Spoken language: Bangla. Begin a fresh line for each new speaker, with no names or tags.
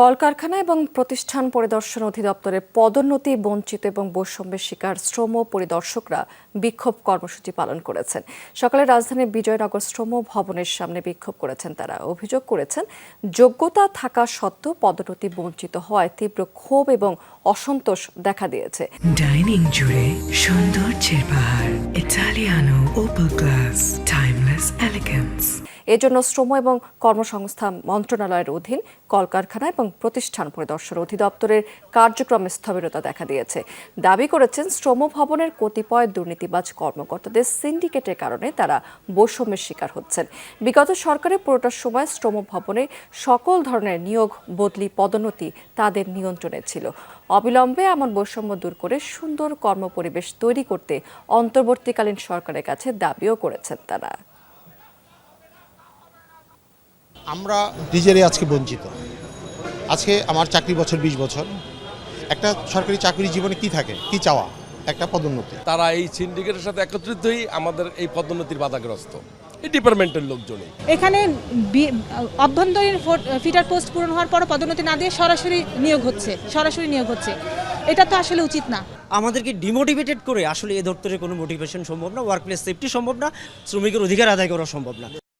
কলকারখানা এবং প্রতিষ্ঠান পরিদর্শন অধিদপ্তরের পদোন্নতি, বঞ্চিত এবং বৈষম্যের শিকার শ্রম পরিদর্শকরা বিক্ষোভ কর্মসূচি পালন করেছেন। সকালে রাজধানীর বিজয়নগর শ্রম ভবনের সামনে বিক্ষোভ করেছেন তারা। অভিযোগ করেছেন, যোগ্যতা থাকা সত্ত্বেও পদোন্নতি, বঞ্চিত হওয়ায় তীব্র ক্ষোভ এবং অসন্তোষ দেখা দিয়েছে।
ডাইনিং জুড়ে সৌন্দর্যের পাহাড় Italiano opal glass timeless elegance
এজন্য শ্রম এবং কর্মসংস্থান মন্ত্রণালয়ের অধীন কলকারখানা এবং প্রতিষ্ঠান পরিদর্শন অধিদপ্তরের কার্যক্রমে স্থবিরতা দেখা দিয়েছে। দাবি করেছেন, শ্রম ভবনের কতিপয় দুর্নীতিবাজ কর্মকর্তাদের সিন্ডিকেটের কারণে তারা বৈষম্যের শিকার হচ্ছেন। বিগত সরকারের পুরোটার সময় শ্রম ভবনে সকল ধরনের নিয়োগ, বদলি, পদোন্নতি তাদের নিয়ন্ত্রণে ছিল। অবিলম্বে এমন বৈষম্য দূর করে সুন্দর কর্মপরিবেশ তৈরি করতে অন্তর্বর্তীকালীন সরকারের কাছে দাবিও করেছেন তারা।
আমরা নিজেরাই আজকে বঞ্চিত। আজকে আমার চাকরি বছর বিশ বছর। একটা সরকারি চাকরি জীবনে কি থাকে কি চাওয়া? একটা পদোন্নতি।
তারা এই সিন্ডিকেটের সাথে একত্রিত হয়ে আমাদের এই পদোন্নতির বাধাগ্রস্ত। এই ডিপার্টমেন্টের লোকজনই।
এখানে অভ্যন্তরীণ ফিটার পোস্ট পূরণ হওয়ার পর পদোন্নতি না দিয়ে সরাসরি নিয়োগ হচ্ছে সরাসরি নিয়োগ হচ্ছে। এটা তো আসলে উচিত না।
আমাদেরকে ডিমোটিভেটেড করে আসলে এ দপ্তরে কোনো মোটিভেশন সম্ভব না ওয়ার্ক প্লেস সেফটি সম্ভব না শ্রমিকের অধিকার আদায় করা সম্ভব না।